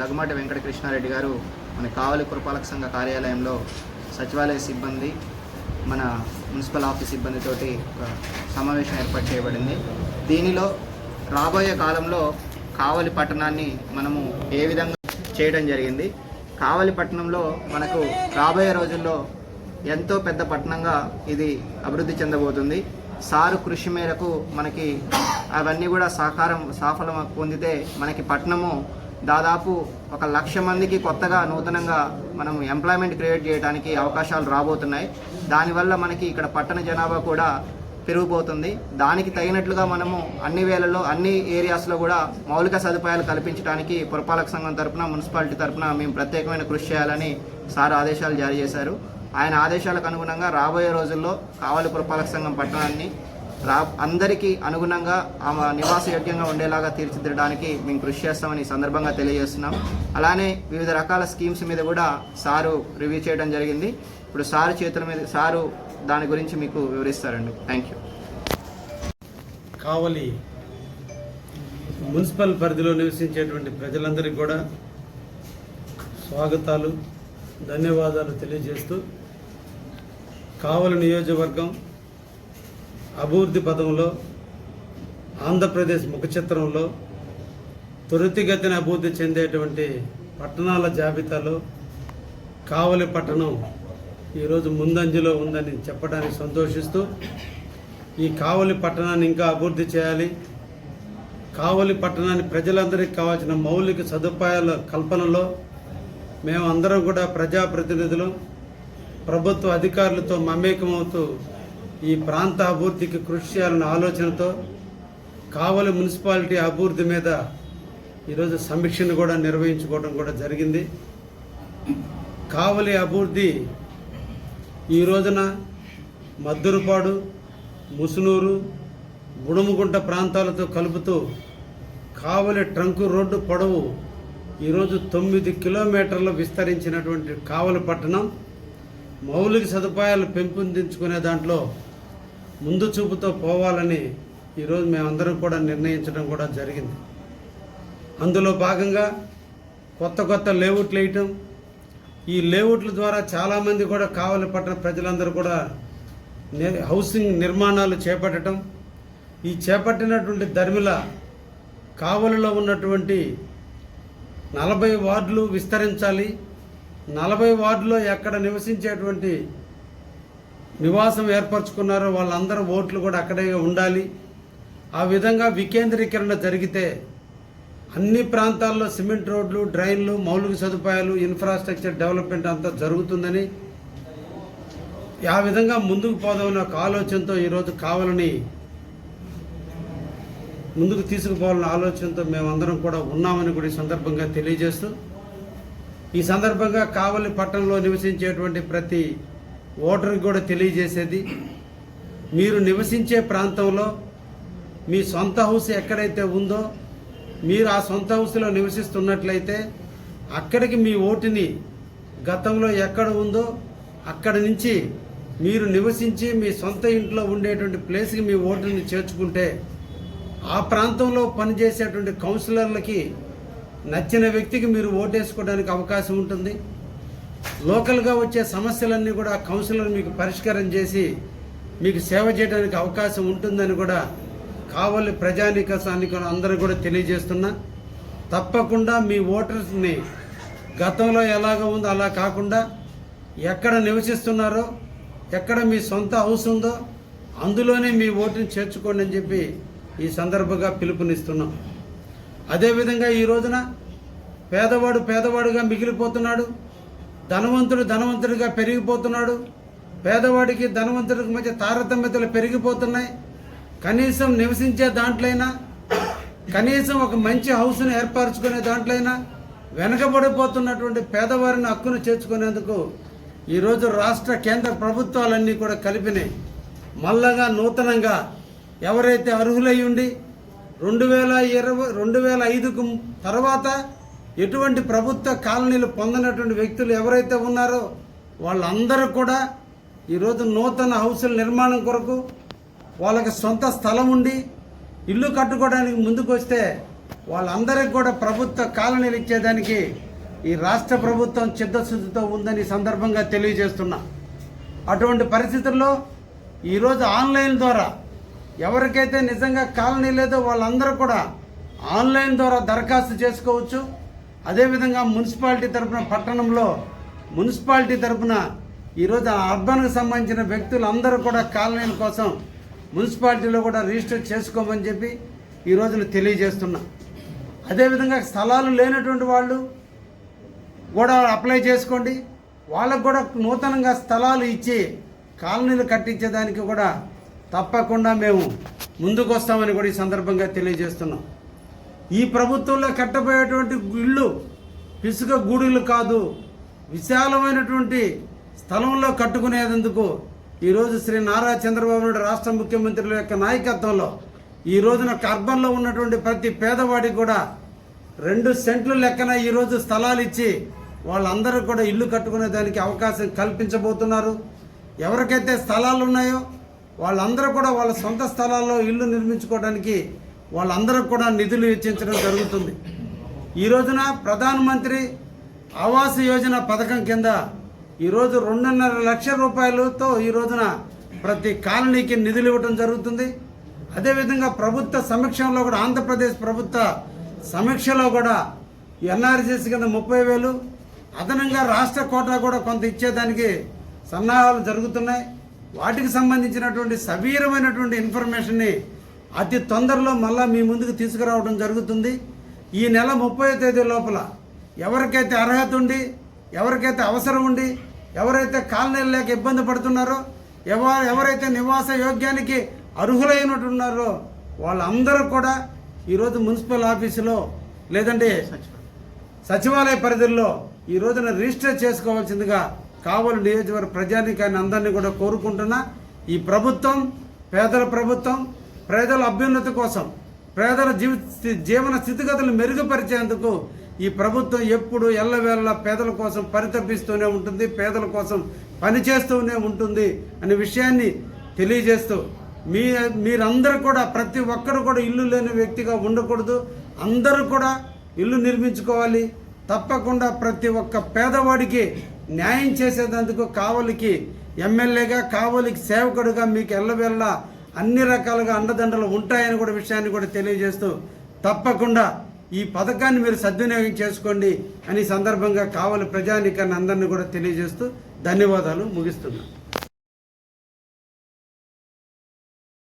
దగ్గుమాటి వెంకటకృష్ణారెడ్డి గారు మన కావలి పురపాలక సంఘ కార్యాలయంలో సచివాలయ సిబ్బంది మన మున్సిపల్ ఆఫీస్ సిబ్బందితోటి ఒక సమావేశం ఏర్పాటు చేయబడింది. దీనిలో రాబోయే కాలంలో కావలి పట్టణాన్ని మనము ఏ విధంగా చేయడం జరిగింది? కావలి పట్టణంలో మనకు రాబోయే రోజుల్లో ఎంతో పెద్ద పట్టణంగా ఇది అభివృద్ధి చెందబోతుంది. సారు కృషి మేరకు మనకి అవన్నీ కూడా సహకారం సాఫలం పొందితే మనకి పట్టణము దాదాపు ఒక లక్ష మందికి కొత్తగా నూతనంగా మనం ఎంప్లాయ్మెంట్ క్రియేట్ చేయడానికి అవకాశాలు రాబోతున్నాయి. దానివల్ల మనకి ఇక్కడ పట్టణ జనాభా కూడా పెరిగిపోతుంది. దానికి తగినట్లుగా మనము అన్ని వేళల్లో అన్ని ఏరియాస్లో కూడా మౌలిక సదుపాయాలు కల్పించడానికి పురపాలక సంఘం తరఫున మున్సిపాలిటీ తరపున మేము ప్రత్యేకమైన కృషి చేయాలని సార్ ఆదేశాలు జారీ చేశారు. ఆయన ఆదేశాలకు అనుగుణంగా రాబోయే రోజుల్లో కావలి పురపాలక సంఘం పట్టణాన్ని రా అందరికీ అనుగుణంగా ఆమె నివాసయోగ్యంగా ఉండేలాగా తీర్చిదిద్దడానికి మేము కృషి చేస్తామని సందర్భంగా తెలియజేస్తున్నాం. అలానే వివిధ రకాల స్కీమ్స్ మీద కూడా సారు రివ్యూ చేయడం జరిగింది. ఇప్పుడు సారు చేతుల మీద సారు దాని గురించి మీకు వివరిస్తారండి. థ్యాంక్ యూ కావలి మున్సిపల్ పరిధిలో నివసించేటువంటి ప్రజలందరికీ కూడా స్వాగతాలు ధన్యవాదాలు తెలియజేస్తూ కావలి నియోజకవర్గం అభివృద్ధి పదంలో ఆంధ్రప్రదేశ్ ముఖ చిత్రంలో త్వరితగతిన అభివృద్ధి చెందేటువంటి పట్టణాల జాబితాలో కావలి పట్టణం ఈరోజు ముందంజలో ఉందని చెప్పడానికి సంతోషిస్తూ ఈ కావలి పట్టణాన్ని ఇంకా అభివృద్ధి చేయాలి. కావలి పట్టణాన్ని ప్రజలందరికీ కావాల్సిన మౌలిక సదుపాయాల కల్పనలో మేము అందరం కూడా ప్రజాప్రతినిధులు. ప్రభుత్వ అధికారులతో మమేకమవుతూ ఈ ప్రాంత అభివృద్ధికి కృషి చేయాలన్న ఆలోచనతో కావలి మున్సిపాలిటీ అభివృద్ధి మీద ఈరోజు సమీక్షను కూడా నిర్వహించుకోవడం కూడా జరిగింది. కావలి అభివృద్ధి ఈ రోజున మద్దురుపాడు ముసునూరు బుడుముగుంట ప్రాంతాలతో కలుపుతూ కావలి ట్రంకు రోడ్డు పొడవు ఈరోజు తొమ్మిది కిలోమీటర్లు విస్తరించినటువంటి కావలి పట్టణం మౌలిక సదుపాయాలు పెంపొందించుకునే దాంట్లో ముందు చూపుతో పోవాలని ఈరోజు మేమందరం కూడా నిర్ణయించడం కూడా జరిగింది. అందులో భాగంగా కొత్త కొత్త లేఅవుట్లు వేయటం ఈ లేఅవుట్ల ద్వారా చాలామంది కూడా కావలి పట్టణ ప్రజలందరూ కూడా హౌసింగ్ నిర్మాణాలు చేపట్టడం ఈ చేపట్టినటువంటి ధర్మిల కావలిలో ఉన్నటువంటి నలభై వార్డులు విస్తరించాలి నలభై వార్డులో ఎక్కడ నివసించేటువంటి నివాసం ఏర్పరచుకున్నారో వాళ్ళందరూ ఓట్లు కూడా అక్కడే ఉండాలి. ఆ విధంగా వికేంద్రీకరణ జరిగితే అన్ని ప్రాంతాల్లో సిమెంట్ రోడ్లు డ్రైన్లు మౌలిక సదుపాయాలు ఇన్ఫ్రాస్ట్రక్చర్ డెవలప్మెంట్ అంతా జరుగుతుందని ఆ విధంగా ముందుకు పోదామని ఒక ఆలోచనతో ఈరోజు కావాలని ముందుకు తీసుకుపోవాలన్న ఆలోచనతో మేమందరం కూడా ఉన్నామని కూడా ఈ సందర్భంగా తెలియజేస్తూ ఈ సందర్భంగా కావలి పట్టణంలో నివసించేటువంటి ప్రతి ఓటర్కి కూడా తెలియజేసేది. మీరు నివసించే ప్రాంతంలో మీ సొంత హౌస్ ఎక్కడైతే ఉందో మీరు ఆ సొంత హౌస్లో నివసిస్తున్నట్లయితే అక్కడికి మీ ఓటుని గతంలో ఎక్కడ ఉందో అక్కడి నుంచి మీరు నివసించి మీ సొంత ఇంట్లో ఉండేటువంటి ప్లేస్కి మీ ఓటుని చేర్చుకుంటే ఆ ప్రాంతంలో పనిచేసేటువంటి కౌన్సిలర్లకి నచ్చిన వ్యక్తికి మీరు ఓటేసుకోవడానికి అవకాశం ఉంటుంది. లోకల్గా వచ్చే సమస్యలన్నీ కూడా కౌన్సిలర్ మీకు పరిష్కారం చేసి మీకు సేవ చేయడానికి అవకాశం ఉంటుందని కూడా కావలి ప్రజానిక సానికులు అందరూ కూడా తెలియజేస్తున్నా. తప్పకుండా మీ ఓటర్స్ని గతంలో ఎలాగ ఉందో అలా కాకుండా ఎక్కడ నివసిస్తున్నారో ఎక్కడ మీ సొంత హౌస్ ఉందో అందులోనే మీ ఓటుని చేర్చుకోండి అని చెప్పి ఈ సందర్భంగా పిలుపునిస్తున్నాం. అదేవిధంగా ఈ రోజున పేదవాడు పేదవాడుగా మిగిలిపోతున్నాడు. ధనవంతుడు ధనవంతుడిగా పెరిగిపోతున్నాడు. పేదవాడికి ధనవంతుడికి మధ్య తారతమ్యతలు పెరిగిపోతున్నాయి. కనీసం నివసించే దాంట్లైనా కనీసం ఒక మంచి హౌస్ను ఏర్పరచుకునే దాంట్లైనా వెనకబడిపోతున్నటువంటి పేదవారిని హక్కును చేర్చుకునేందుకు ఈరోజు రాష్ట్ర కేంద్ర ప్రభుత్వాలన్నీ కూడా కలిపినాయి. మల్లగా నూతనంగా ఎవరైతే అర్హులై ఉండి రెండు వేల ఇరవై రెండు వేల ఐదుకు తర్వాత ఎటువంటి ప్రభుత్వ కాలనీలు పొందినటువంటి వ్యక్తులు ఎవరైతే ఉన్నారో వాళ్ళందరూ కూడా ఈరోజు నూతన హౌసుల నిర్మాణం కొరకు వాళ్ళకి సొంత స్థలం ఉండి ఇల్లు కట్టుకోవడానికి ముందుకు వస్తే వాళ్ళందరికీ కూడా ప్రభుత్వ కాలనీలు ఇచ్చేదానికి ఈ రాష్ట్ర ప్రభుత్వం చిత్తశుద్ధితో ఉందని సందర్భంగా తెలియజేస్తున్నా. అటువంటి పరిస్థితుల్లో ఈరోజు ఆన్లైన్ ద్వారా ఎవరికైతే నిజంగా కాలనీ లేదో వాళ్ళందరూ కూడా ఆన్లైన్ ద్వారా దరఖాస్తు చేసుకోవచ్చు. అదేవిధంగా మున్సిపాలిటీ తరపున పట్టణంలో మున్సిపాలిటీ తరపున ఈరోజు ఆ అర్బన్కి సంబంధించిన వ్యక్తులు అందరూ కూడా కాలనీల కోసం మున్సిపాలిటీలో కూడా రిజిస్టర్ చేసుకోమని చెప్పి ఈ రోజున తెలియజేస్తున్నా. అదేవిధంగా స్థలాలు లేనటువంటి వాళ్ళు కూడా అప్లై చేసుకోండి. వాళ్ళకు కూడా నూతనంగా స్థలాలు ఇచ్చి కాలనీలు కట్టించేదానికి కూడా తప్పకుండా మేము ముందుకు వస్తామని కూడా ఈ సందర్భంగా తెలియజేస్తున్నాం. ఈ ప్రభుత్వంలో కట్టబోయేటువంటి ఇళ్ళు ఇసుక గూడులు కాదు విశాలమైనటువంటి స్థలంలో కట్టుకునేందుకు ఈరోజు శ్రీ నారా చంద్రబాబు నాయుడు రాష్ట్ర ముఖ్యమంత్రుల యొక్క నాయకత్వంలో ఈ రోజున కర్బన్లో ఉన్నటువంటి ప్రతి పేదవాడికి కూడా రెండు సెంట్లు లెక్కన ఈరోజు స్థలాలు ఇచ్చి వాళ్ళందరూ కూడా ఇల్లు కట్టుకునే దానికి అవకాశం కల్పించబోతున్నారు. ఎవరికైతే స్థలాలు ఉన్నాయో వాళ్ళందరూ కూడా వాళ్ళ సొంత స్థలాల్లో ఇల్లు నిర్మించుకోవడానికి వాళ్ళందరికి కూడా నిధులు వెచ్చించడం జరుగుతుంది. ఈ రోజున ప్రధానమంత్రి ఆవాస్ యోజన పథకం కింద ఈరోజు రెండున్నర లక్షల రూపాయలతో ఈ రోజున ప్రతి కాలనీకి నిధులు ఇవ్వడం జరుగుతుంది. అదేవిధంగా ప్రభుత్వ సమీక్షంలో కూడా ఆంధ్రప్రదేశ్ ప్రభుత్వ సమీక్షలో కూడా ఎన్ఆర్సీసీ కింద ముప్పై వేలు అదనంగా రాష్ట్ర కోటా కూడా కొంత ఇచ్చేదానికి సన్నాహాలు జరుగుతున్నాయి. వాటికి సంబంధించినటువంటి సవీరమైనటువంటి ఇన్ఫర్మేషన్ని అతి తొందరలో మళ్ళా మీ ముందుకు తీసుకురావడం జరుగుతుంది. ఈ నెల ముప్పై తేదీ లోపల ఎవరికైతే అర్హత ఉండి ఎవరికైతే అవసరం ఉండి ఎవరైతే కాలనీలు లేక ఇబ్బంది పడుతున్నారో ఎవ ఎవరైతే నివాస యోగ్యానికి అర్హులైనట్టున్నారో వాళ్ళందరూ కూడా ఈరోజు మున్సిపల్ ఆఫీసులో లేదంటే సచివాలయ పరిధిలో ఈ రోజున రిజిస్టర్ చేసుకోవాల్సిందిగా కావలి నియోజకవర్గ ప్రజానికాన్ని అందరినీ కూడా కోరుకుంటున్నా. ఈ ప్రభుత్వం పేదల ప్రభుత్వం పేదల అభ్యున్నతి కోసం పేదల జీవి జీవన స్థితిగతులు మెరుగుపరిచేందుకు ఈ ప్రభుత్వం ఎప్పుడు ఎల్లవేళ పేదల కోసం పరితపిస్తూనే ఉంటుంది పేదల కోసం పనిచేస్తూనే ఉంటుంది అనే విషయాన్ని తెలియజేస్తూ మీ మీరందరూ కూడా ప్రతి ఒక్కరు కూడా ఇల్లు లేని వ్యక్తిగా ఉండకూడదు. అందరూ కూడా ఇల్లు నిర్మించుకోవాలి. తప్పకుండా ప్రతి ఒక్క పేదవాడికి న్యాయం చేసేందుకు కావలికి ఎమ్మెల్యేగా కావలికి సేవకుడుగా మీకు ఎల్లవేళ్ళ అన్ని రకాలుగా అండదండలు ఉంటాయని కూడా విషయాన్ని కూడా తెలియజేస్తూ తప్పకుండా ఈ పథకాన్ని మీరు సద్వినియోగం చేసుకోండి అని సందర్భంగా కావలి ప్రజానికాన్ని అందరినీ కూడా తెలియజేస్తూ ధన్యవాదాలు ముగిస్తున్నాను.